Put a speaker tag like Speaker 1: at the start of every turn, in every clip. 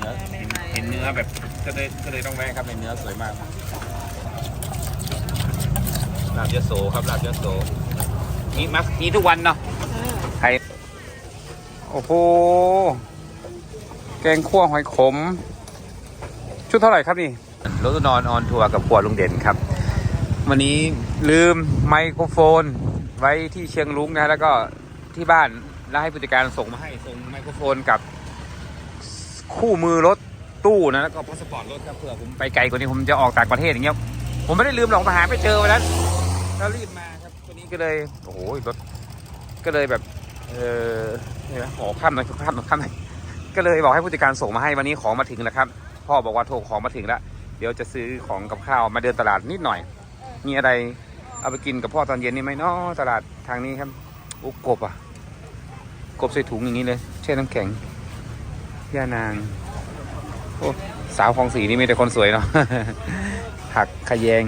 Speaker 1: เนื้อเห็นเนื้อแบบก็เลยก็เลยต้องแวะครับเป็นเนื้อสวยมากลาบยะโสครับลาบยะโสนี่มักนี่ทุกวันเนาะใครโอ้โหแกงคั่วหอยขม ชุดเท่าไหร่ครับนี่รถนอนออนทัวร์กับครัวลุงเด่นครับ วันนี้ลืมไมโครโฟน ไว้ที่เชียงรุ้งนะฮะแล้วก็ที่บ้านแล้วให้ผู้จัดการส่งมาให้ส่งไมโครโฟนกับ คู่มือรถตู้นะแล้วก็พาสปอร์ตรถครับเผื่อผมไปไกลกว่านี้ผมจะออกต่างประเทศอย่างเงี้ยผมไม่ได้ลืมหรอกมาหาไม่เจอวันนั้นแล้วรีบมาครับวันนี้ก็เลยโอ้โหรถก็เลยแบบเออเนี่ยนะขอข้ามหน่อยข้ามหน่อยข้ามหน่อยก็เลยบอกให้ผู้จัดการส่งมาให้วันนี้ของมาถึงแล้วครับ พ่อบอกว่าโทรของมาถึงแล้วเดี๋ยวจะซื้อของกับข้าวมาเดินตลาดนิดหน่อย มีอะไรเอาไปกินกับพ่อตอนเย็นนี่ไหมเนาะตลาดทางนี้ครับอุกกบอะ กบใส่ถุงอย่างนี้เลยแช่น้ำแข็ง ย่านาง โอ้ สาวของสีนี่มีแต่คนสวยเนาะ ผักขะแยง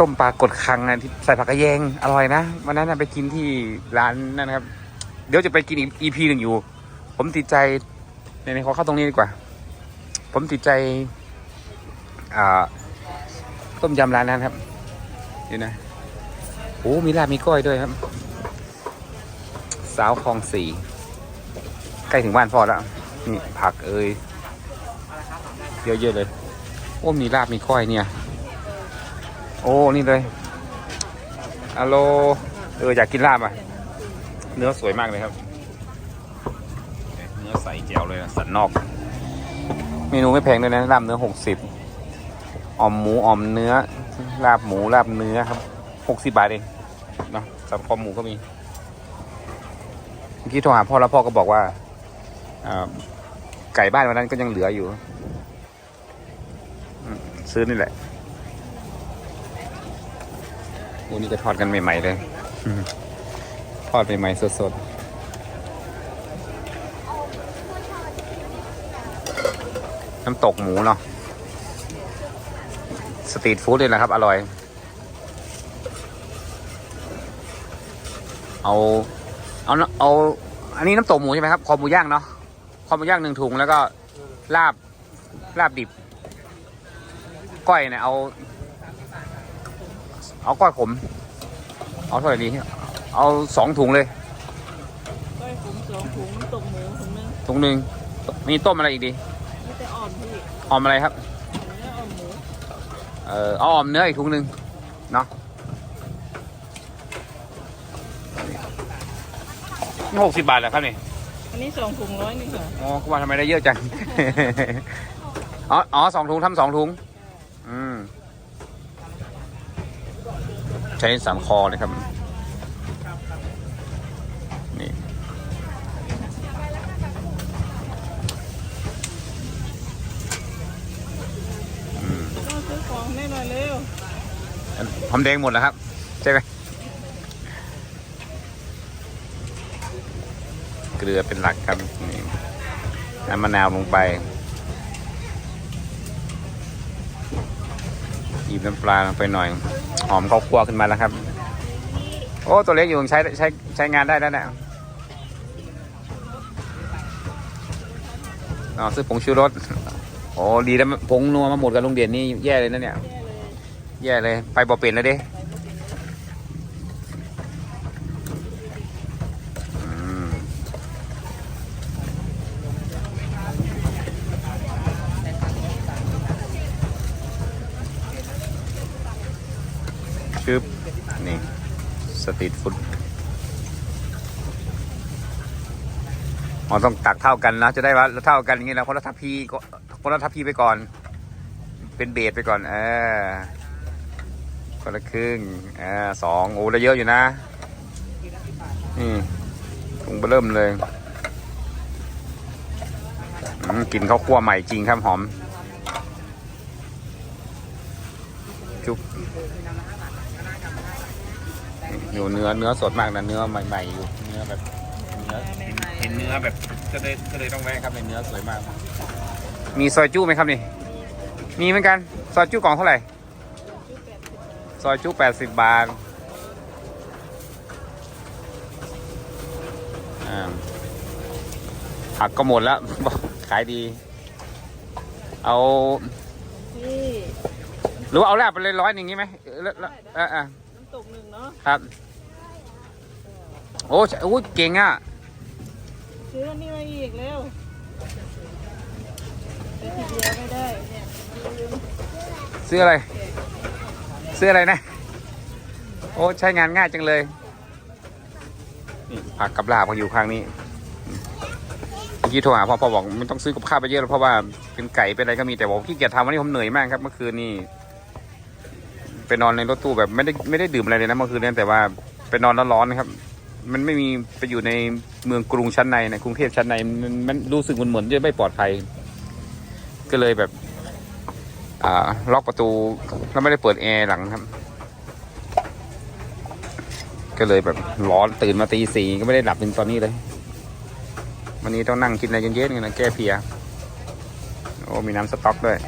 Speaker 1: ต้มปลากดคังนะที่ใส่ผักขะแยง อร่อยนะ วันนั้นนะไปกินที่ร้านนั่นนะครับ เดี๋ยวจะไปกินอีก EP หนึ่งอยู่ ผมติดใจในในขอเข้าตรงนี้ดีกว่า ผมติดใจ อ่า ต้มยำร้านนั้นครับเดี๋ยวนะ โอ้ มีลาบมีก้อยด้วยครับ สาวคลองสี่ใกล้ถึงบ้านพ่อแล้ว นี่ผักเอ่ยเยอะๆเลย โอ้มีลาบมีก้อยเนี่ย โอ้นี่เลยอะโลเอออยากกินลาบอะ เนื้อสวยมากเลยครับ เนื้อใสแจ๋วเลยนะสันนอก เมนูไม่แพงด้วยนะลาบเนื้อหกสิบออมหมูออมเนื้อ ลาบหมูลาบเนื้อครับหกสิบบาทเองเนาะสับคอหมูก็มีเมื่อกี้โทรหาพ่อแล้วพ่อก็บอกว่าอ่า ไก่บ้านวันนั้นก็ยังเหลืออยู่ซื้อนี่แหละโอ้นี่ก็ทอดกันใหม่ ๆ เลย ทอดใหม่ ๆ สด ๆน้ำตกหมูเนาะสตรีทฟู้ดเลยนะครับ อร่อย เอา เอา เอะเอาอันนี้น้ำตกหมูใช่ไหมครับ คอหมูย่างเนาะ คอหมูย่างหนึ่งถุงแล้วก็ลาบลาบดิบ ก้อยเนี่ยเอา เอาก้อยขม เอาเท่าไหร่ดีเอาสองถุงเลย
Speaker 2: ก้อยขมสองถุงน้ำตกหมูถุงนึง
Speaker 1: ถุงหนึ่งมีต้มอะไรอีกดี
Speaker 2: นี่แต่อ่อมพี่
Speaker 1: ออมอะไรครับ
Speaker 2: เนื้ออ่อมหมู
Speaker 1: เออเอาออมเนื้ออีกถุงหนึ่งเนาะนี่หกสิบบาทเหรอครับนี่
Speaker 2: อันนี้สองถุงร้อยนี่ค่ะ
Speaker 1: อ๋อก็ว่าทำไมได้เยอะจัง อ๋ออ๋อสองถุงทำสองถุง อืม ใช้สันคอเลยครับ นี่อืม
Speaker 2: ก็ซื้อของได้หน่อยเร็ว
Speaker 1: หอมแดงหมดแล้วครับ ใช่ไหมเก ลือเป็นหลักครับนี่น้ำมะนาวลงไปหยิบน้ำปลาลงไปหน่อย หอมข้าวคั่วขึ้นมาแล้วครับ โอ้ตัวเล็กอยู่ใช้ใช้ใช้งานได้แล้วเนะอ๋อซื้อผงชูรสโอ้ดีแล้วผงนัวมาหมดกับลุงเด่นนี่แย่เลยนะเนี่ย แย่เลยไปบ่เป็นแล้วเด้อืมชึบนี่ ส ตรีทฟู้ดอ๋อต้องตักเท่ากันนะ จะได้ว่าเท่ากันอย่างงี้นะคนละทัพพีก็คนละทัพพีไปก่อน เป็นเบสไปก่อนเออคนละครึ่งอ่าสองโอ้ได้เยอะอยู่นะนี่ถุงเร์เริ่มเลยอืมกลินข้าวคั่วใหม่จริงครับหอม จุ๊บ นี่อยู่เนื้อเนื้อสดมากนะเนื้อใหม่ๆอยู่เนื้อแบบเนื้อเห็นเนื้อแบบก็เลยก็เลยต้องแวะครับเป็นเนื้อสวยมาก มีซอยจู้ไหมครับนี่ มีเหมือนกันซอยจู้กล่องเท่าไหร่ซอยจุแปดสิบบาทอ่าผักก็หมดแล้วขายดี เอา
Speaker 2: นี่
Speaker 1: หรือว่าเอาลาบไปเลยร้อยหนึ่งงี้ไหมเออแล้วแล้วอ่าอ่า
Speaker 2: น้ำตกหนึ่งเนาะ
Speaker 1: ครับ โอ้ใช่โอ้เก่งอะ
Speaker 2: ซื้ออันนี้มาอีกแล้วแต่ทีเดียวไม่ได้เนี่ยลืม
Speaker 1: ซื้ออะไร ซื้ออะไรนะ โอ้ใช้งานง่ายจังเลย นี่ผักกับลาบก็อยู่ข้างนี้เมื่อกี้โทรหาพ่อพ่อบอกไม่ต้องซื้อกับข้าวไปเยอะแล้วเพราะว่าเป็นไก่เป็นอะไรก็มีแต่บอกขี้เกียจทำวันนี้ผมเหนื่อยมากครับเมื่อคืนนี่ไปนอนในรถตู้แบบไม่ได้ไม่ได้ดื่มอะไรเลยนะเมื่อคืนนี้แต่ว่าไปนอนร้อนๆนะครับ มันไม่มีไปอยู่ในเมืองกรุงชั้นในในกรุงเทพชั้นในมันมันรู้สึกเหมือนๆจะไม่ปลอดภัย ก็เลยแบบอ่าล็อกประตูแล้วไม่ได้เปิดแอร์หลังครับ ก็เลยแบบร้อนตื่นมาตีสี่ก็ไม่ได้หลับถึงตอนนี้เลย วันนี้ต้องนั่งกินอะไรเย็นๆกันนะแก้เพียโอ้มีน้ำสต๊อกด้วย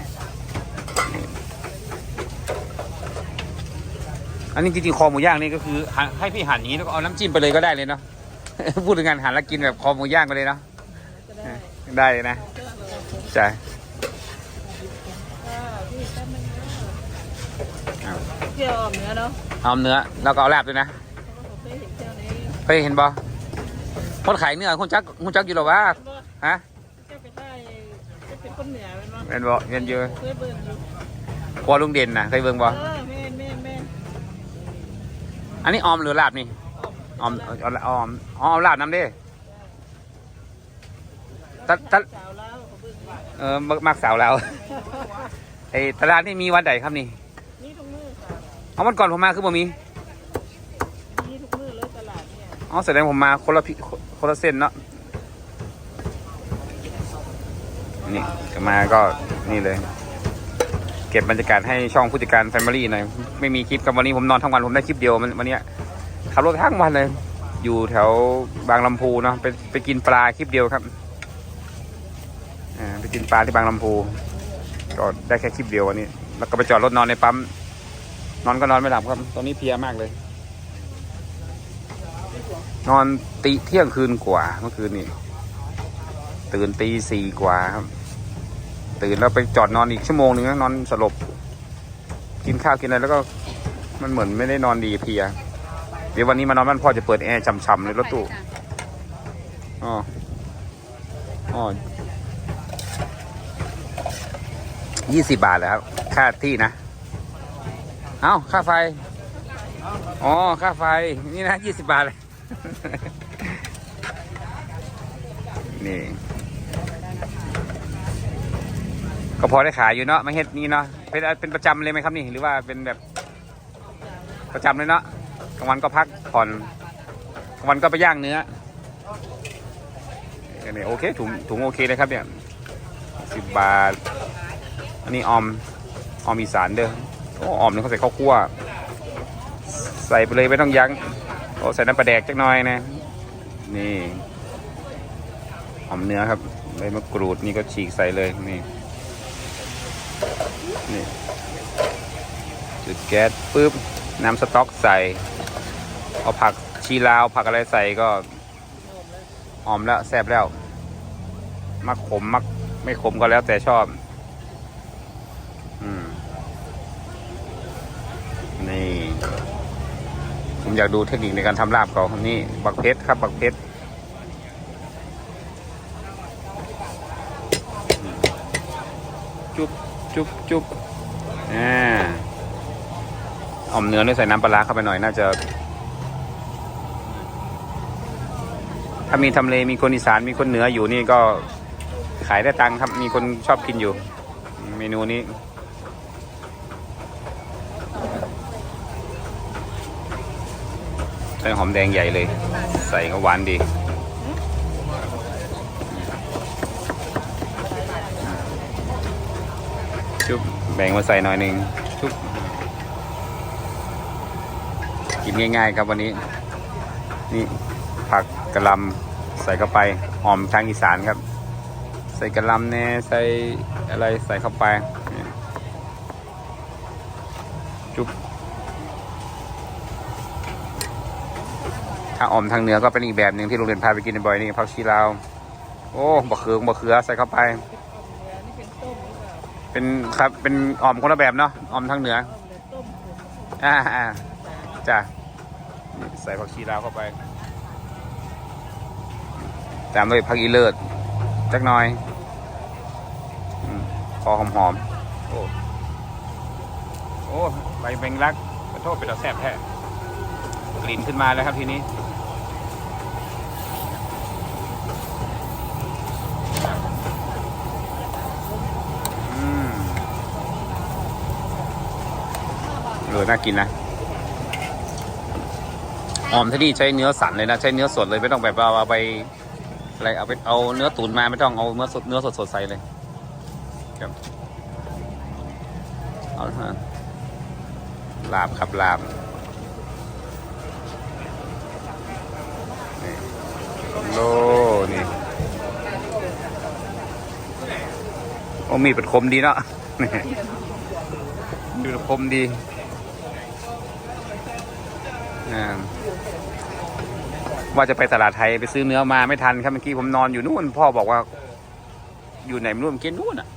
Speaker 1: อันนี้จริงๆคอหมูย่างนี่ก็คือหั่นให้พี่หั่นอย่างนี้แล้วก็เอาน้ำจิ้มไปเลยก็ได้เลยเนาะ พูดถึงงานหั่นแล้วกินแบบคอหมูย่างไปเลยเนาะ
Speaker 2: ก็ได้
Speaker 1: ได้เลยนะ
Speaker 2: เครื่องเราผม
Speaker 1: ใช่
Speaker 2: อ่าพี่แป๊บนึงนะ
Speaker 1: เอา
Speaker 2: เที่ยวออมเนื้อเนาะ
Speaker 1: เอาเนื้อแล้วก็เอาลาบด้วยนะ
Speaker 2: เพราะว่าผมเคยเห็นเที่ยวนี้
Speaker 1: เคยเห็นบ่คนขายเนื้อคุณจักคุณจักอยู่หรอวะ
Speaker 2: ว่า
Speaker 1: ฮะ
Speaker 2: เจ้าไปใต้จะเป็นคนเหนือเป็นว่า
Speaker 1: เป็นบ่เงินเยอะ
Speaker 2: เคยเบิ่งอยู่
Speaker 1: กลัวลุงเด่นนะเคยเบิ่งบ่
Speaker 2: อันนี้
Speaker 1: ออมหรือลาบนี่ออมออมออมอ๋อเอาลาบน้ำเด้ตัดตัด
Speaker 2: สาวลาวเขาเบิ่งว่า
Speaker 1: เออมักมักสาวแล้วไอ้ตลาดนี่มีวันใดครับนี่
Speaker 2: นี่ทุกมือค่ะ
Speaker 1: เอาวันก่อนผมมาคือบ่มี
Speaker 2: นี่ทุกมือเลยตลาดเนี่ย
Speaker 1: อ๋อแสดงผมมาคนละพิคนละเส้นเนาะนี่ก็มาก็นี่เลย เก็บบรรยากาศให้ช่องผู้จัดการแฟมิลี่หน่อยไม่มีคลิปกับวันนี้ผมนอนทั้งวันผมได้คลิปเดียวมันวันนี้ขับรถทั้งวันเลย อยู่แถวบางลำพูเนาะไปไปกินปลาคลิปเดียวครับไปกินปลาที่บางลำพูก็ได้แค่คลิปเดียววันนี้ แล้วก็ไปจอดรถนอนในปั๊มนอนก็นอนไม่หลับครับตอนนี้เพียมากเลย นอนตีเที่ยงคืนกว่าเมื่อคืนนี้ตื่นตีสี่กว่าครับ ตื่นแล้วไปจอดนอนอีกชั่วโมงหนึ่งนอนสลบ กินข้าวกินอะไรแล้วก็มันเหมือนไม่ได้นอนดีเพีย เดี๋ยววันนี้มานอนบ้านพ่อจะเปิดแอร์ช่ำๆเลยรถตู้อ๋ออ๋อยี่สิบบาทแล้วครับค่าที่นะ เอ้า ค่าไฟ อ๋อ ค่าไฟ นี่นะยี่สิบบาทเลย นี่ ก็พอได้ขายอยู่เนาะม่เฮ็ดนี่เนาะเป็นเป็นประจำเลยไหมครับนี่หรือว่าเป็นแบบประจำเลยเนาะกลางวันก็พักผ่อนกลางวันก็ไปย่างเนื้อเนี่ยโอเคถุงถุงโอเคเลยครับเนี่ยสิบบาท อันนี้ออมออมอีสานเด้อโอ้ออมนี่เขาใส่ข้าวคั่ว ใส่ไปเลยไม่ต้องยั้งโอ้ใส่น้ำปลาแดกจักหน่อยนะ นี่หอมเนื้อครับใบมะกรูดนี่ก็ฉีกใส่เลยนี่ นี่จุดแก๊สปุ๊บน้ำสต๊อกใส่ เอาผักชีลาวผักอะไรใส่ก็หอมแล้วแซ่บแล้ว มักขมมักไม่ขมก็แล้วแต่ชอบ อืม นี่ ผมอยากดูเทคนิคในการทำลาบเขานี่บักเพชรครับ บักเพชรจุ๊บ จุ๊บจุ๊บอ่าอ่อมเนื้อด้วยใส่น้ำปลาร้าเข้าไปหน่อยน่าจะ ถ้ามีทำเลมีคนอีสานมีคนเหนืออยู่นี่ก็ขายได้ตังค์ครับ มีคนชอบกินอยู่ เมนูนี้ใส่หอมแดงใหญ่เลย ใส่ก็หวานดี ชุบ แบ่งมาใส่หน่อยหนึ่งชุบกินง่ายๆครับวันนี้ นี่ผักกระหลำใส่เข้าไปหอมทางอีสานครับ ใส่กระหลำแน่ใส่อะไรใส่เข้าไปนี่จุบถ้าออมทางเหนือก็เป็นอีกแบบหนึ่งที่โรงเรียนพาไปกินบ่อยนี่ผักชีลาว โอ้บะเขืองบะเขือใส่เข้าไป
Speaker 2: เป็น
Speaker 1: ครับเป็นอ่อมคนละแบบเนาะอ่อมทางเหนือ
Speaker 2: อ่า
Speaker 1: อ่าจ้ะใส่ผักชีลาวเข้าไป ตามด้วยผักอีเลิศจักหน่อยพอหอมหอมโอ้โอ้ใบแมงลักขอโทษเป็นตาแซ่บแท้กลิ่นขึ้นมาแล้วครับทีนี้ ออน่ากินนะออมที่นี่ใช้เนื้อสันเลยนะ ใช้เนื้อสดเลยไม่ต้องแบบเอาไปอะไรเอาไปเอาเนื้อตุ๋นมาไม่ต้องเอาเนื้อสดเนื้อสดสดใสเลยครับเอาฮะลาบครับลาบนี่โลนี่โอ้มีดเป็นคมดีเนาะมีดเป็นคมดี ว่าจะไปตลาดไทยไปซื้อเนื้อมาไม่ทันครับเมื่อกี้ผมนอนอยู่นู่น พ่อบอกว่า อยู่ไหนไม่รู้เมื่อกี้นู่นอะ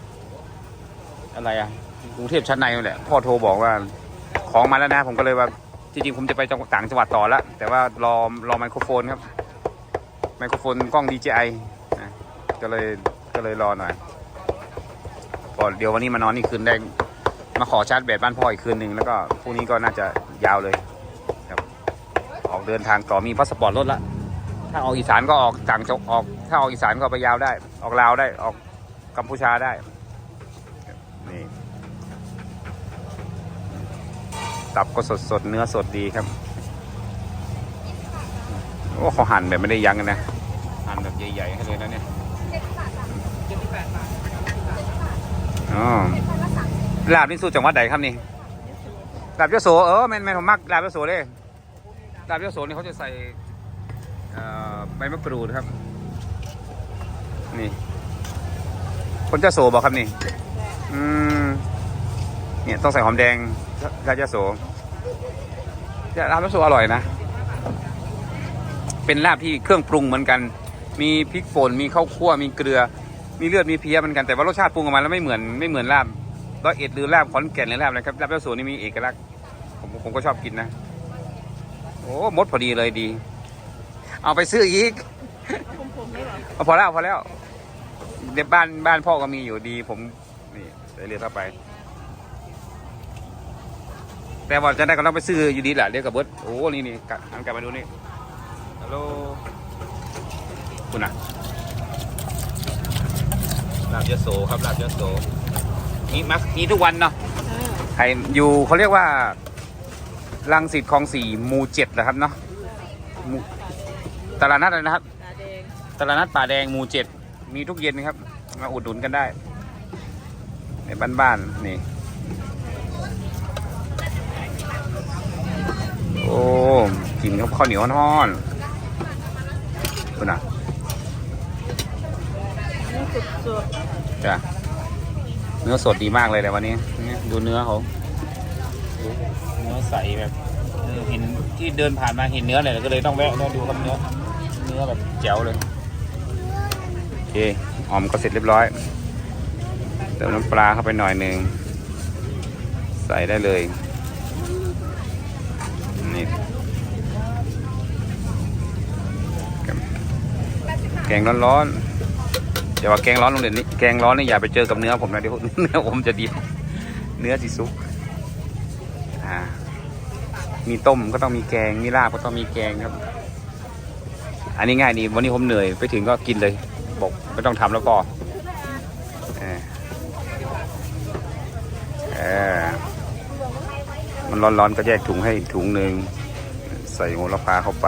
Speaker 1: อะไรอะกรุงเทพชั้นในนั่นแหละ พ่อโทรบอกว่า ของมาแล้วนะ ผมก็เลยว่า จริงๆ ผมจะไปจังหวัดต่างจังหวัดต่อแล้วแต่ว่ารอรอไมโครโฟนครับ ไมโครโฟนกล้อง DJI นะก็เลยก็เลยรอหน่อยพอเดี๋ยววันนี้มานอนนี่คืนได้มาขอชาร์จแบตบ้านพ่ออีกคืนหนึ่งแล้วก็พรุ่งนี้ก็น่าจะยาวเลย ออกเดินทางต่อมีพาสปอร์ตรถละถ้าออกอีสานก็ออกต่างจังออก ถ้าออกอีสานก็ไปยาวได้ ออกลาวได้ออกกัมพูชาได้นี่ตับก็สดสดๆเนื้อสดดีครับโอ้เขาหั่นแบบไม่ได้ยั้งนะหั่นแบบใหญ่ๆให้เลยนะเนี่ยอ๋อลาบนี่สูตรจังหวัดใดครับนี่ลาบยโสเออแม่นแม่นผมมักลาบยโสเลย ลาบยโสนี่เขาจะใส่ใบมะกรูดครับ นี่ คนยโสบอกครับนี่ อืมเนี่ยต้องใส่หอมแดงลาบยโสลาบยโสอร่อยนะ เป็นลาบที่เครื่องปรุงเหมือนกัน มีพริกป่นมีข้าวคั่วมีเกลือ มีเลือดมีเพี้ยเหมือนกันแต่ว่ารสชาติปรุงออกมาแล้วไม่เหมือนไม่เหมือนลาบร้อยเอ็ดหรือลาบขอนแก่นหรือลาบอะไรครับลาบเจ้าสูนี่มีเอกลักษณ์ผมผมก็ชอบกินนะ โอ้มดพอดีเลยดี เอาไปซื้ออีก
Speaker 2: ขมๆได้หรอ
Speaker 1: เอาพอแล้วพอแล้วเดี๋ยวบ้านบ้านพ่อก็มีอยู่ดี ผมนี่ใส่เรือเข้าไป แต่ว่าจะได้ก็ต้องไปซื้ออยู่ดีแหละเรียกกับเบิร์ดโอ้นี่นี่กลับหันกลับมาดูนี่ฮัลโหลคุณนะลาบยะโสครับลาบยะโสมีมักมีทุกวันเนาะ
Speaker 2: อ่า
Speaker 1: ใครอยู่เขาเรียกว่า รังสิตคลองสี่หมู่เจ็ดนะครับเนาะหมู่ตลาดนัดอะไรนะครับ
Speaker 2: ตาแดง
Speaker 1: ตลาดนัดป่าแดงหมู่เจ็ดมีทุกเย็นนะครับ มาอุดหนุนกันได้ ในบ้านๆนี่ โอ้กินกับข้าวเหนียวทอนๆคุณอะ
Speaker 2: เนื้อสด
Speaker 1: จ้ะเนื้อสดดีมากเลยแต่วันนี้นี่ดูเนื้อเขาเนื้อ ใสแบบเห็นที่เดินผ่านมาเห็นเนื้อเลยก็เลยต้องแวะดูครับเนื้อเนื้อแบบแจ๋วเลยโอเคหอมก็เสร็จเรียบร้อยเติมน้ำปลาเข้าไปหน่อยหนึ่งใส่ได้เลยนี่แกงร้อนๆอย่าว่าแกงร้อนโรงเรียนนี้แกงร้อนนี่อย่าไปเจอกับเนื้อผมนะเดี๋ยวเนื้อผมจะดีเนื้อสิซุกอ่า มีต้มก็ต้องมีแกง มีลาบก็ต้องมีแกงครับ อันนี้ง่ายดีวันนี้ผมเหนื่อยไปถึงก็กินเลย บอกไม่ต้องทำแล้วก็ออเออมันร้อนๆก็แยกถุงให้ถุงหนึ่งใส่โหระพาเข้าไป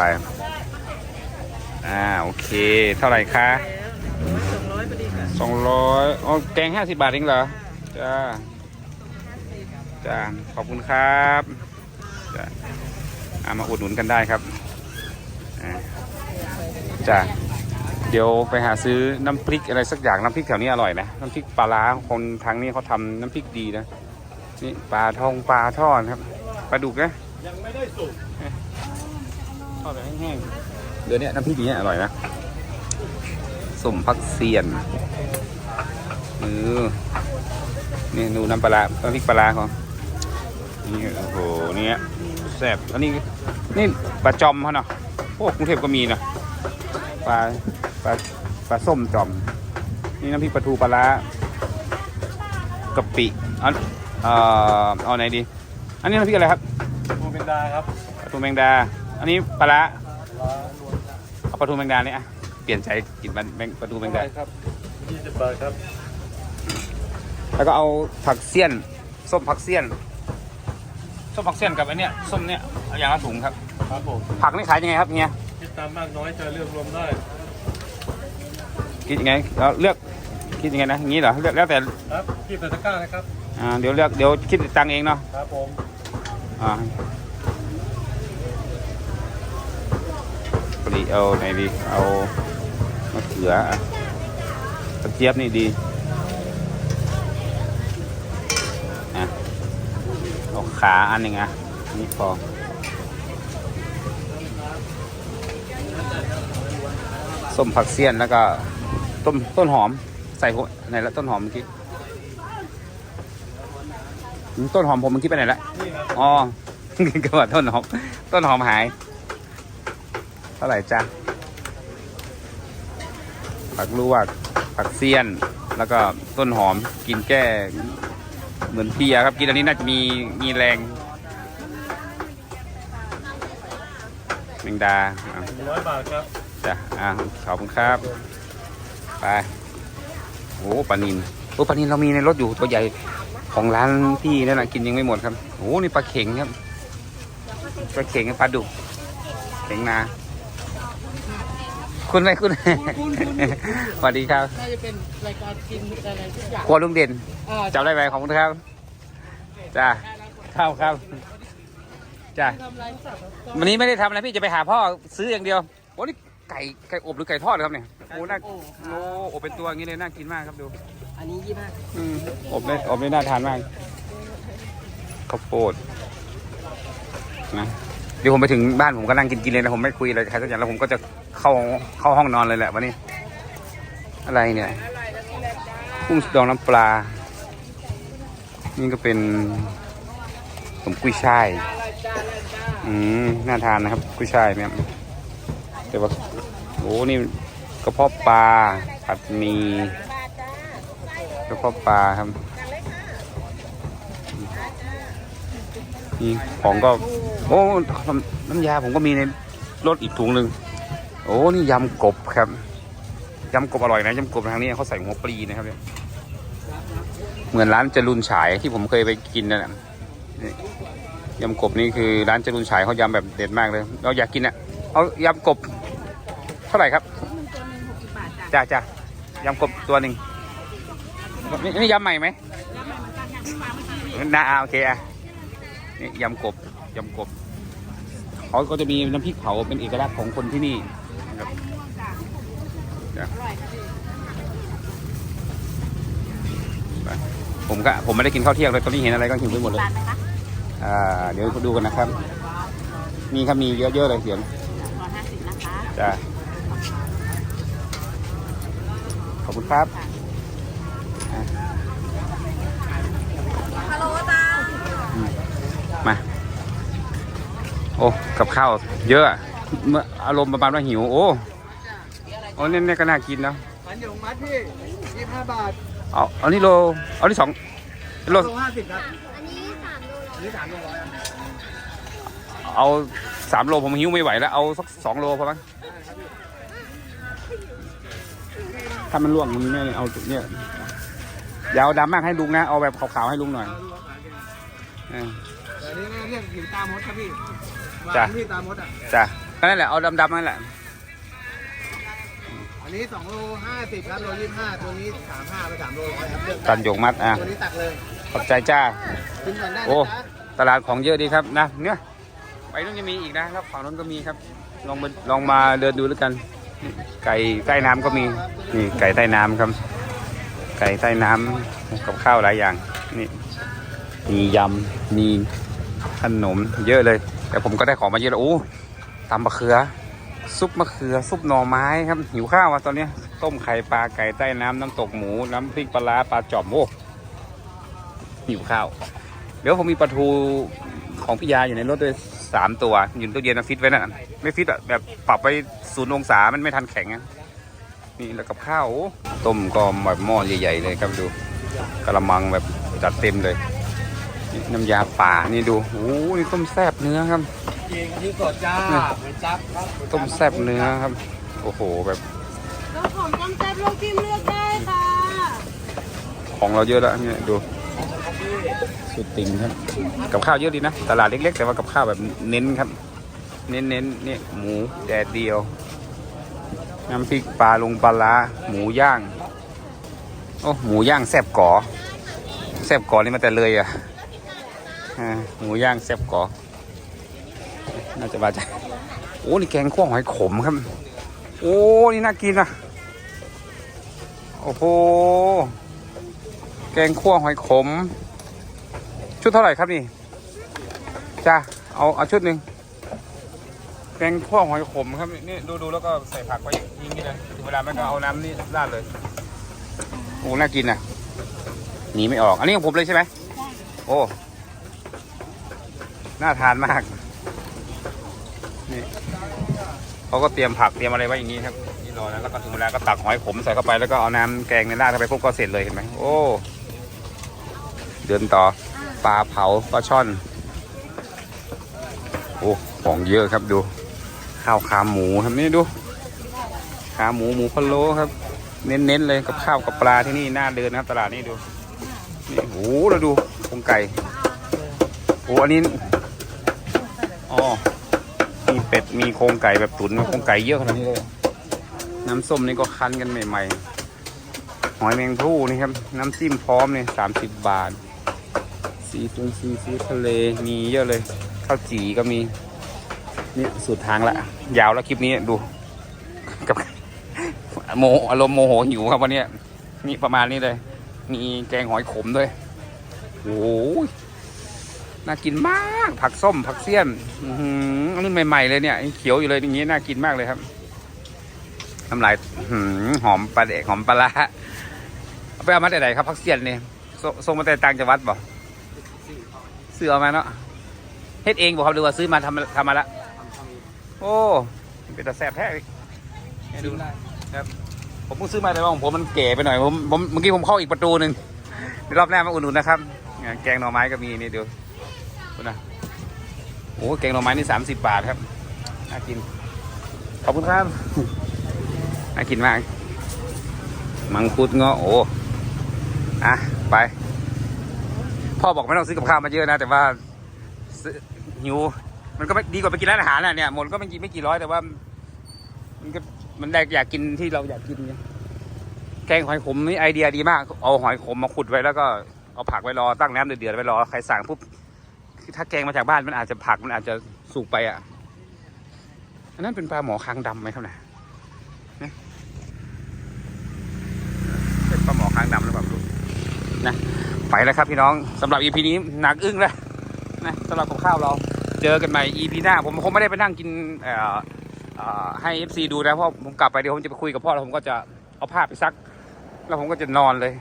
Speaker 1: อ่าโอเค เท่าไหร่คะ
Speaker 2: สองร้อยอดีค่ะ
Speaker 1: สองร้อยอ๋อแกงห้าสิบบาทเองเหรอ จ้า จ้า ขอบคุณครับ อ่ามาอุดหนุนกันได้ครับอ่าจ้าเดี๋ยวไปหาซื้อน้ำพริกอะไรสักอย่างน้ำพริกแถวนี้อร่อยนะน้ำพริกปลาร้าคนทางนี้เขาทำน้ำพริกดีนะนี่ปลาทองปลาทอดครับปลาดุกนะยังไม่ได้สุกทอดแบบแห้งๆเดี๋ยวเนี้น้ำพริกอย่างเนี้ยอร่อยนะสมพักเซียนมือนี่ดูน้ำปลาร้าน้ำพริกปลาร้าของนี่โอ้โหเนี่ย แซ่บอันนี้นี่ปลาจอมเขาเนาะโอ้กรุงเทพก็มีเนาะปลาปลาปลาส้มจอม นี่น้ำพริกปลาทูปลาร้ากะปิเอาเอ่อเอาไหนดี อันนี้น้ำพริกอะไรครับ
Speaker 3: มูเป็นดาครับ
Speaker 1: ปลาทูแมงดา อันนี้ปลาร้าเอาปลาทูแมงดาเนี่ยอะเปลี่ยนใจกินมันแมงปลาทูแมงดา
Speaker 3: ครับยี่สิบบาทครับ
Speaker 1: แล้วก็เอาผักเสี้ยน ส้มผักเสี้ยน ส้มผักเสี้ยนกับอันเนี้ยส้มเนี้ยเอาอย่างละถุงครับ
Speaker 3: ครับผม
Speaker 1: ผักนี่ขายยังไงครับเฮีย
Speaker 3: คิดตามมากน้อยจะเลือกรวมได้
Speaker 1: คิดยังไงเราเลือกคิดยังไงนะอย่างนี้เหรอเลือกแล้วแต่
Speaker 3: ครับที่ตะกร้านะครับ
Speaker 1: อ่าเดี๋ยวเลือกเดี๋ยวคิดตังค์เองเนาะ
Speaker 3: ครับผม
Speaker 1: อ่าปรีเอาไหนดีเอามะเขืออะกระเจี๊ยบนี่ดีอะเอา ขาอันหนึ่งอะนี่พอส้มผักเสี้ยนแล้วก็ต้นต้นหอมใส่หไหนละต้นหอมเมื่อกี้ต้นหอมผมเมื่อกี้ไปไหนละอ๋อก็ว่าต้นหอม ต้นหอมหาย เท่าไหร่จ๊ะผักลวกผักเสี้ยน แล้วก็ต้นหอมกินแก้ เหมือนเพลียครับกินอันนี้น่าจะมีมีแรงแมงดาอะ
Speaker 3: หนึ่งร้อยบาทครับ
Speaker 1: จ้ะอ่าขอบคุณครับไปโอ้ปลานินโอ้ปลานินเรามีในรถอยู่ตัวใหญ่ของร้านพี่นั่นแหละกินยังไม่หมดครับโอ้นี่ปลาเข็งครับปลาเข็งกับปลาดุกเข็งนา คุณไหมคุณ สวัสดีครับ
Speaker 2: น่าจะเป็นรายการกินอะไรทุกอย่าง
Speaker 1: ครัวลุงเด่น
Speaker 2: อ่า
Speaker 1: จำได้ไหมของคุณครับจ้าครับครับจ้า
Speaker 2: ทำไรสัตว์
Speaker 1: วันนี้ไม่ได้ทำอะไรพี่จะไปหาพ่อซื้ออย่างเดียวโอ้นี่ไก่ไก่อบหรือไก่ทอดครับเนี่ยโอ้น่าโอ้อบเป็นตัวอย่างนี้เลยน่ากินมากครับดู
Speaker 2: อันนี้ยี่ห้า
Speaker 1: อืมอบได้อบได้น่าทานมากข้าวโพดนะ เดี๋ยวผมไปถึงบ้านผมก็นั่งกินกินเลยนะผมไม่คุยอะไรกับใครสักอย่างแล้วผมก็จะเข้าเข้าห้องนอนเลยแหละวันนี้ อะไรเนี่ยกุ้งดองน้ำปลา นี่ก็เป็นผมกุ้ยช่ายอืมน่าทานนะครับกุ้ยช่ายเนี่ยแต่ว่าโอ้นี่กระเพาะปลาผัดมีกระเพาะปลาครับ นี่ของก็ โอ้น้ำน้ำยาผมก็มีในรถอีกถุงหนึ่งโอ้นี่ยำกบครับยำกบอร่อยนะยำกบทางนี้เขาใส่หัวปลีนะครับเนี่ยเหมือนร้านจรุนฉายที่ผมเคยไปกินนั่นแหละยำกบนี่คือร้านจรุนฉายเขายำแบบเด็ดมากเลย เราอยากกินอะเอายำกบ เท่าไหร่ครับจ้าจ้ายำกบตัวหนึ่งนี่นี่ยำใหม่ไหมน่าอ่าโอเคอะ นี่ยำกบยำกบเขาก็จะมีน้ำพริกเผาเป็นเอกลักษณ์ของคนที่นี่นะครับจ้ะไปผมก็ผมไม่ได้กินข้าวเที่ยงเลยตอนนี้เห็นอะไรก็หิวไปหมดเลยอ่าเดี๋ยวดูกันนะครับ มีครับมีเยอะๆเลยเสียง
Speaker 2: ร้อยห้าสิบนะคะ
Speaker 1: จ้าขอบคุณครับอะ
Speaker 2: ฮัลโหลจ้า
Speaker 1: มา โอ้กับข้าวเยอะอะเมื่ออารมณ์ประมาณว่าหิว โอ้โอ้เนี่ยเนี่ยก็น่ากินนะ
Speaker 3: อันหยงมัดพี่ยี่ห้าบาท
Speaker 1: เอาเอานี่โลเอานี่สองโล
Speaker 3: โลห้าสิบครับ
Speaker 4: อันนี้สามโลร้อย
Speaker 3: อันนี้สามโลร้อย
Speaker 1: เอาสามโลผมหิวไม่ไหวแล้วเอาสักสองโลพอมั้งถ้ามันล่วงมันไม่เอาเนี่ยอย่าเอาดำมากให้ลุงนะเอาแบบขาวๆให้ลุงหน่อยเออ
Speaker 3: แต่อันนี้เรียกหิวตามมดครับพี่
Speaker 1: จ้ะ
Speaker 3: วางที่ตามมดอะ
Speaker 1: จ้ะก็นั่นแหละเอาดำๆนั่นแหละ
Speaker 3: อันนี้สองโลห้าสิบครับโลยี่ห้าตัวนี้สามห้าไปสามโลร้อยครับเลือกได้
Speaker 1: ตันหยกมัดอะ
Speaker 3: ตัวนี้ตักเลย
Speaker 1: ขอบใจจ้า
Speaker 3: กินก่อนได้นะ
Speaker 1: โอ้
Speaker 3: จ๊ะ
Speaker 1: ตลาดของเยอะดีครับนะเนี่ยไปนู้นจะมีอีกนะครับฝั่งนู้นก็มีครับ ลองมาลองมาเดินดูแล้วกันนี่ไก่ใต้น้ำก็มีนี่ไก่ใต้น้ำครับ ไก่ใต้น้ำกับข้าวหลายอย่างนี่มียำมีขนมเยอะเลย แต่ผมก็ได้ของมาเยอะแล้วโอ้ตำมะเขือ ซุปมะเขือ ซุปหน่อไม้ครับ หิวข้าวอะตอนนี้ ต้มไข่ปลาไก่ใต้น้ำน้ำตกหมู น้ำพริกปลาปลาจอมโอ้หิวข้าว เดี๋ยวผมมีปลาทูของพี่ยาอยู่ในรถด้วยสามตัว อยู่ในตู้เย็นนะฟิตไว้นะไม่ฟิตอะแบบปรับไปศูนย์องศามันไม่ทันแข็งอะนี่แล้วกับข้าว ต้มก็แบบหม้อใหญ่ๆเลยครับดูกระมังแบบจัดเต็มเลย นี่น้ำยาป่านี่ดูโอ้โหนี่ต้มแซบเนื้อครับ
Speaker 3: จริงที่สดจ้าเป็นจับครับ
Speaker 1: ต้มแซบเนื้อครับ โอ้โหแบบ
Speaker 2: แล้วของต้มแซ่บลูกจิ้มเลือกได้ค่ะ
Speaker 1: ของเราเยอะแล้วเนี่ยดูสุดติ่งครับ กับข้าวเยอะดีนะ ตลาดเล็ก ๆ แต่ว่ากับข้าวแบบเน้นครับ เน้นเน้นๆเนี่ยหมูแดดเดียว น้ำพริกปลาลงปลาร้าหมูย่าง โอ้หมูย่างแซบก่อแซบก่อนี่มาแต่เลยอะ อ่าหมูย่างแซบก่อน่าจะมาจากโอ้ นี่แกงขั้วหอยขมครับ โอ้ นี่น่ากินอะ โอ้โห แกงคั่วหอยขม ชุดเท่าไหร่ครับนี่ จ้าเอาเอาชุดหนึ่งแกงคั่วหอยขมครับ นี่ดูดูแล้วก็ใส่ผักไว้ทิ้งนี่เลยถึงเวลาแม่ก็เอาน้ำนี่ราดเลย โอ้ น่ากินอะ หนีไม่ออก อันนี้ของผมเลยใช่ไหม โอ้ น่าทานมาก นี่เขาก็เตรียมผักเตรียมอะไรไว้อย่างนี้ครับ นี่รอแล้วแล้วก็ถึงเวลาก็ตักหอยขมใส่เข้าไปแล้วก็เอาน้ำแกงในราดเข้าไปปุ๊บก็เสร็จเลยเห็นไหมโอ้ เดินต่อปลาเผาปลาช่อนโอ้ของเยอะครับดู ข้าวขาหมูครับนี่ดู ขาหมูหมูพะโล้ครับ เน้นๆเลยกับข้าวกับปลาที่นี่น่าเดินนะครับ ตลาดนี้ดูนี่โอ้เราดูโคงไก่โอ้อันนี้ เป็ด มีโครงไก่แบบตุ๋นโครงไก่เยอะขนาดนี้เลย น้ำส้มนี่ก็คั้นกันใหม่ๆ หอยแมงภู่นี่ครับ น้ำจิ้มพร้อมเนี่ยสามสิบบาท ซีฟู้ดซีฟู้ดทะเล มีเยอะเลย ข้าวจี่ก็มีนี่สุดทางละ ยาวแล้วคลิปนี้ดู กับโมอารมณ์โมโหหิวครับวันนี้นี่ประมาณนี้เลย มีแกงหอยขมด้วย โอ้ย น่ากินมากผักส้มผักเสี้ยนอันนี้ใหม่ๆเลยเนี่ยยังเขียวอยู่เลยอย่างงี้น่ากินมากเลยครับน้ำลายหอมปลาเด็กหอมปลาละเอาไปเอามาแต่ไหนครับพักเสี้ยนเนี่ยส่งมาแต่ต่างจังหวัดบ่ซื้อเอามาเนาะเฮ็ดเองบ่ครับหรือว่าซื้อมาทำทำมาละโอ้เป็นตาแซ่บแท้อีกให้ดูครับผมเพิ่งซื้อมาแต่ว่าของผมมันเก๋ไปหน่อยผมผมเมื่อกี้ผมเข้าอีกประตูหนึ่งรอบหน้ามาอุ่นๆนะครับแกงหน่อไม้ก็มีนี่ดู ดูนะโอ้แกงหน่อไม้นี่สามสิบบาทครับ น่ากิน ขอบคุณครับ น่ากินมาก มังคุดเงาะโอ้อะไป พ่อบอกไม่ต้องซื้อกับข้าวมาเยอะนะ แต่ว่าซื้อหิว มันก็ไม่ดีกว่าไปกินร้านอาหารนะเนี่ยหมดก็ไม่กี่ไม่กี่ร้อยแต่ว่า มันก็มันได้อยากกินที่เราอยากกินไงแกงหอยขมนี่ไอเดียดีมาก เอาหอยขมมาขุดไว้แล้วก็เอาผักไว้รอตั้งน้ำเดือดๆไว้รอ ใครสั่งปุ๊บ ถ้าแกงมาจากบ้านมันอาจจะผักมันอาจจะสุกไปอะ อันนั้นเป็นปลาหมอคางดำไหมครับนี่ยเป็นปลาหมอคางดำหรือเปล่านะไปแล้วครับพี่น้องสำหรับ EP นี้หนักอึ้งแล้วนะสำหรับกับข้าวเราเจอกันใหม่ EP หน้า ผมคงไม่ได้ไปนั่งกินเอ่อเอ่อให้ FC ดูนะเพราะผมกลับไปเดี๋ยวผมจะไปคุยกับพ่อแล้วผมก็จะเอาผ้าไปซัก แล้วผมก็จะนอนเลย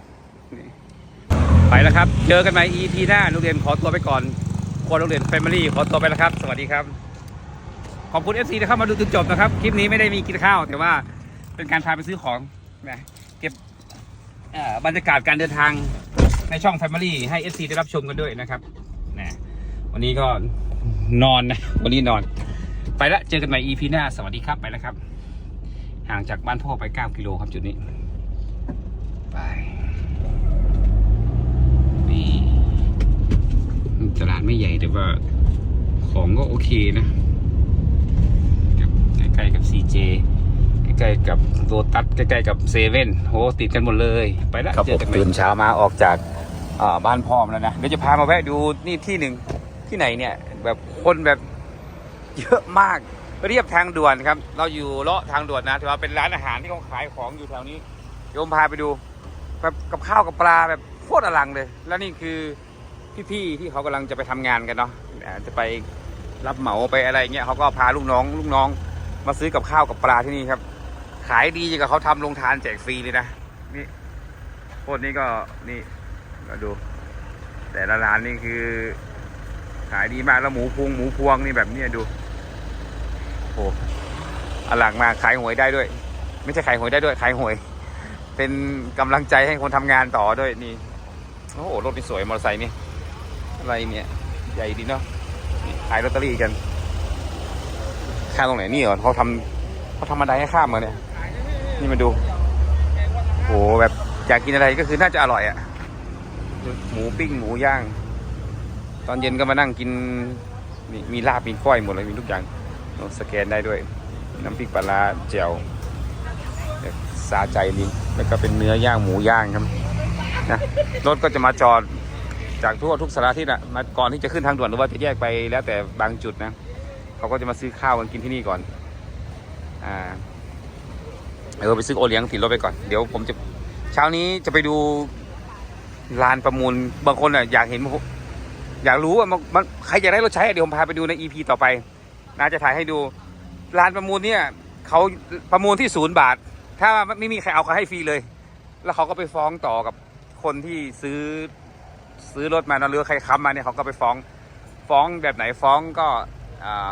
Speaker 1: ไปแล้วครับ เจอกันใหม่ EP หน้าโรงเรียนขอตัวไปก่อน คนโรงเรียนแฟมิลี่ขอตัวไปแล้วครับ สวัสดีครับ ขอบคุณ FC ที่เข้ามาดูจนจบนะครับ คลิปนี้ไม่ได้มีกินข้าว แต่ว่าเป็นการพาไปซื้อของนะเก็บบรรยากาศการเดินทางในช่อง Family ให้ SC ได้รับชมกันด้วยนะครับนะวันนี้ก็นอนนะ วันนี้นอน ไปละ เจอกันใหม่ EP หน้า สวัสดีครับ ไปแล้วครับ ห่างจากบ้านพ่อไป 9 กิโลครับจุดนี้ ไป นี่ ตลาดไม่ใหญ่แต่ว่าของก็โอเคนะกับใกล้ๆกับ CJ ใกล้ๆกับโลตัสใกล้ๆกับเซเว่นโหติดกันหมดเลย ไปแล้ว
Speaker 3: ครับ
Speaker 1: เจอกัน
Speaker 3: ผม
Speaker 1: ตื่นเช้ามาออกจากอ่าบ้านพ่อมาแล้วนะ เดี๋ยวจะพามาแวะดูนี่ที่หนึ่งที่ไหนเนี่ย แบบคนแบบเยอะมากเรียบทางด่วนครับ เราอยู่เลาะทางด่วนนะถือว่าเป็นร้านอาหารที่เขาขายของอยู่แถวนี้โยมพาไปดูแบบกับข้าวกับปลาแบบโคตรอลังเลย แล้วนี่คือ พี่ๆที่เขากำลังจะไปทำงานกันเนาะจะไปรับเหมาไปอะไรเงี้ยเขาก็พาลูกน้องลูกน้อง มาซื้อกับข้าวกับปลาที่นี่ครับ ขายดีจนกับเขาทำโรงทานแจกฟรีเลยนะนี่โคตรนี้ก็นี่มาดู แต่ละร้านนี่คือ ขายดีมากแล้วหมูพุงหมูพวงนี่แบบเนี้ดูโอ้อลังมากขายหวยได้ด้วย ไม่ใช่ขายหวยได้ด้วยขายหวย เป็นกำลังใจให้คนทำงานต่อด้วยนี่โอ้โหรถนี่สวยมอเตอร์ไซค์นี่ อะไรเนี่ย ใหญ่ดีเนาะขายลอตเตอรี่กัน ข้ามตรงไหนนี่เหรอเขาทำเขาทำบันไดให้ข้ามมาเนี่ย นี่มาดูโอ้โหแบบอยากกินอะไรก็คือน่าจะอร่อยอะ่ะ หมูปิ้งหมูย่าง ตอนเย็นก็มานั่งกินมีมีลาบมีก้อยหมดเลยมีทุกอย่างสแกนได้ด้วย น้ำพริกปลาร้าเจียวสาใจลิ้นแล้วก็เป็นเนื้อย่างหมูย่างครับนะรถก็จะมาจอด จากทั่วทุกสารทิศอะมาก่อนที่จะขึ้นทางด่วนหรือว่าจะแยกไปแล้วแต่บางจุดนะเขาก็จะมาซื้อข้าวกันกินที่นี่ก่อนอ่าเออไปซื้อโอเลี้ยงติดรถไปก่อนเดี๋ยวผมจะเช้านี้จะไปดูลานประมูลบางคนอะอยากเห็น อยากรู้ว่ามันใครอยากได้รถใช้เดี๋ยวผมพาไปดูใน EP ต่อไปน่าจะถ่ายให้ดูร้านประมูลเนี่ยเขาประมูลที่ศูนย์บาท ถ้าไม่มีใครเอาเขาให้ฟรีเลย แล้วเขาก็ไปฟ้องต่อกับคนที่ซื้อ ซื้อรถมาเนอะหรือใครค้ำมาเนี่ยเขาก็ไปฟ้องฟ้องแบบไหนฟ้องก็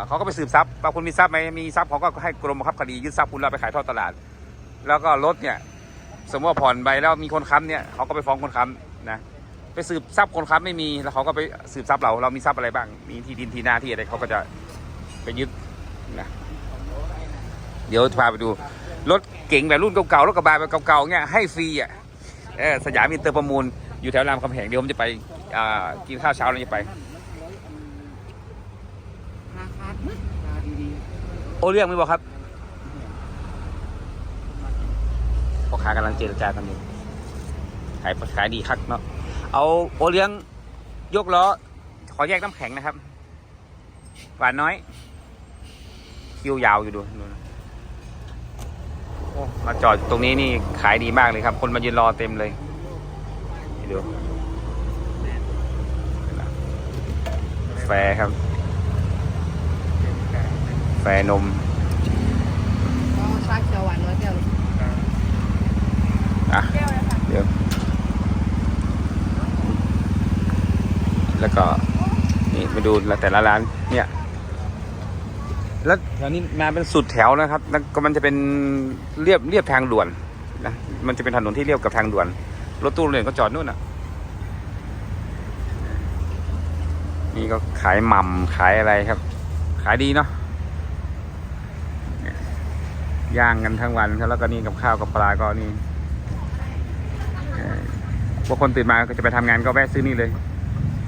Speaker 1: เขาก็ไปสืบทรัพย์ว่าคุณมีทรัพย์ไหมมีทรัพย์เขาก็ให้กรมบังคับคดียึดทรัพย์คุณแล้วไปขายทอดตลาด แล้วก็รถเนี่ยสมมติว่าผ่อนไปแล้วมีคนค้ำเนี่ยเขาก็ไปฟ้องคนค้ำนะไปสืบทรัพย์คนค้ำไม่มีแล้วเขาก็ไปสืบทรัพย์เราเรามีทรัพย์อะไรบ้าง มีที่ดินที่นาที่อะไรเขาก็จะไปยึดนะเดี๋ยวพาไปดูรถเก๋งแบบรุ่นเก่าๆรถกระบะแบบเก่าๆเนี่ยให้ฟรีอะสยามอินเตอร์ประมูล อยู่แถวรามคำแหงเดี๋ยวผมจะไปกินข้าวเช้าแล้วจะไป โอเลี้ยงไม่บอกครับพ่อค้ากำลังเจรจากันอยู่ขายขายดีคักเนาะเอาโอเลี้ยงยกล้อ ขอแยกน้ำแข็งนะครับ หวานน้อย คิวยาวอยู่ดูดูนะมาจอดตรงนี้นี่ขายดีมากเลยครับ คนมายืนรอเต็มเลย นี่ดูแฟร์ครับ แฟร์นม
Speaker 2: ๆก็ชาเขียวหวานน้อยแก้ว
Speaker 1: อะ
Speaker 2: แก้วเลยค่ะ
Speaker 1: เดี๋ยว แล้วก็นี่มาดูแต่ละร้านเนี่ย แล้วแถวนี้มาเป็นสุดแถวนะครับ แล้วก็มันจะเป็นเรียบเรียบทางด่วนนะ มันจะเป็นถนนที่เรียบกับทางด่วน รถตู้โรงเรียนก็จอดนู่นอะ นี่ก็ขายหม่ำขายอะไรครับ ขายดีเนาะย่างกันทั้งวันครับแล้วก็นี่กับข้าวกับปลาก็นี่เอ่อพวกคนตื่นมาก็จะไปทำงานก็แวะซื้อนี่เลย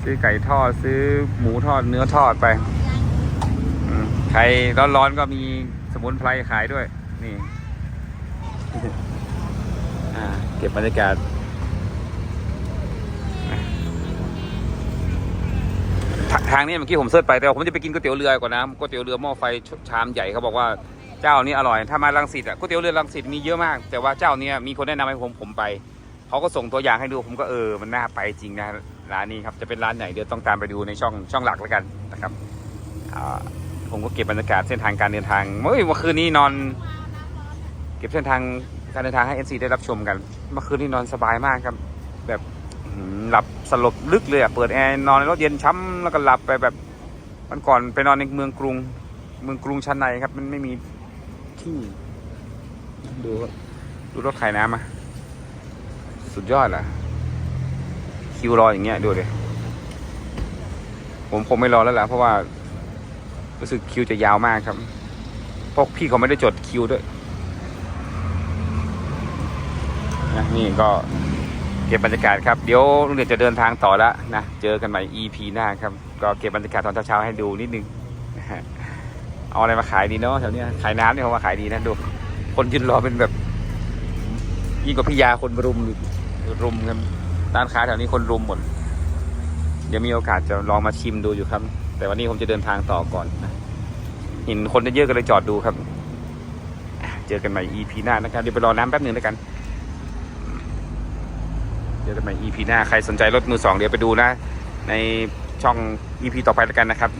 Speaker 1: ซื้อไก่ทอดซื้อหมูทอดเนื้อทอดไปใครร้อนๆก็มีสมุนไพรขายด้วย นี่เก็บบรรยากาศ ทาทางนี้เมื่อกี้ผมเสิร์ชไปแต่ผมจะไปกินก๋วยเตี๋ยวเรือก่อนนะก๋วยเตี๋ยวเรือหม้อไฟชามใหญ่เขาบอกว่าเจ้านี้อร่อย ถ้ามาลังสิตอะก๋วยเตี๋ยวเรือลังสิตมีเยอะมาก แต่ว่าเจ้านี้มีคนแนะนำให้ผมผมไปเขาก็ส่งตัวอย่างให้ดูผมก็เออมันน่าไปจริงนะร้านนี้ครับจะเป็นร้านไหนเดี๋ยวต้องตามไปดูในช่องช่องหลักแล้วกันนะครับผมก็เก็บบรรยากาศเส้นทางการเดินทางเมื่อคืนนี้นอน เก็บเส้นทางการเดินทางให้เอ็นซีได้รับชมกัน เมื่อคืนนี้นอนสบายมากครับ แบบ หือหลับสลบลึกเลยอะเปิดแอร์นอนในรถเย็นช้ำแล้วก็หลับไปแบบมันก่อนไปนอนในเมืองกรุง เมืองกรุงชั้นในครับ มันไม่มีที่ ดูดูรถขายน้ำอะสุดยอดอะคิวรออย่างเงี้ยดูดิผมคงไม่รอแล้วล่ะเพราะว่ารู้สึกคิวจะยาวมากครับเพราะพี่เขาไม่ได้จดคิวด้วยนะนี่ก็เก็บบรรยากาศครับ เดี๋ยวโรงเรียนจะเดินทางต่อแล้วนะ เจอกันใหม่ EP หน้าครับ ก็เก็บบรรยากาศตอนเช้าๆให้ดูนิดนึง เอาอะไรมาขายดีเนาะแถวเนี้ยขายน้ำเนี่ยเขาว่าขายดีนะดู คนยืนรอเป็นแบบ ยิ่งกว่าพิยาคนรุมรุมกันร้านค้าแถวนี้คนรุมหมด เดี๋ยวมีโอกาสจะลองมาชิมดูอยู่ครับ แต่วันนี้ผมจะเดินทางต่อก่อนนะเห็นคนเยอะๆก็เลยจอดดูครับ เจอกันใหม่ EP หน้านะครับ เดี๋ยวไปรอน้ำแป๊บหนึ่งแล้วกัน จอกันใหม่ EP หน้า ใครสนใจรถมือสองเดี๋ยวไปดูนะ ในช่อง EP ต่อไปแล้วกันนะครับ